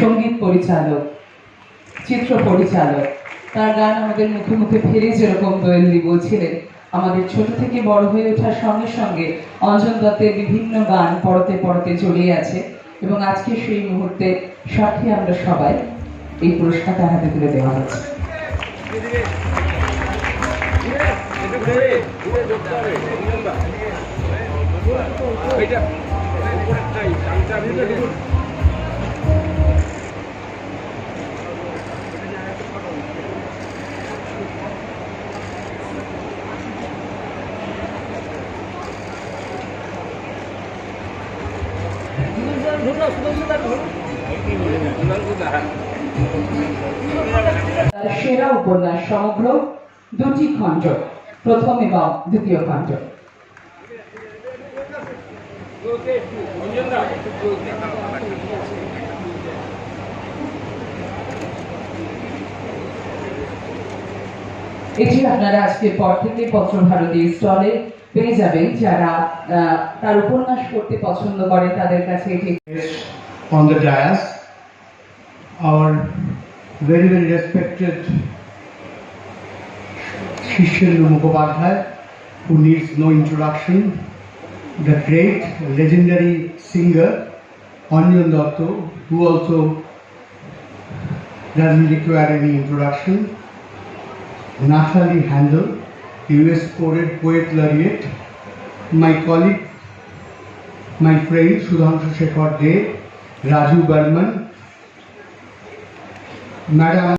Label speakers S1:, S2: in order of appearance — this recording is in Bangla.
S1: সংগীত পরিচালক, চিত্র পরিচালক। তার গান আমাদের মুখে মুখে ফিরে যেরকম দোয়েলদি বলছিলেন, আমাদের ছোট থেকে বড় হয়ে ওঠার সঙ্গে সঙ্গে অঞ্জন দত্তের বিভিন্ন গান পড়তে পড়তে চলে আছে এবং আজকে সেই মুহূর্তে সাথে আমরা সবাই এই পুরস্কার তার হাতে তুলে দেওয়া হচ্ছে। তার সেরা উপন্যাস সমগ্র দুটি খণ্ড প্রথম এবং দ্বিতীয় খণ্ড। এটি আপনারা আজকের পর থেকে পত্রভারতী স্টলে পেয়ে যাবেন যারা আহ, তার উপন্যাস পড়তে পছন্দ করে তাদের কাছে এটি
S2: on the dais, our very, very respected Shishyendu Mukhopadhyay, who needs no introduction, the great legendary singer Anjan Datto, who also doesn't require any introduction, Natalie Handel, US poet, poet laureate, my colleague my friend Sudhanshu Shekhar Dev, Raju Barman, Madam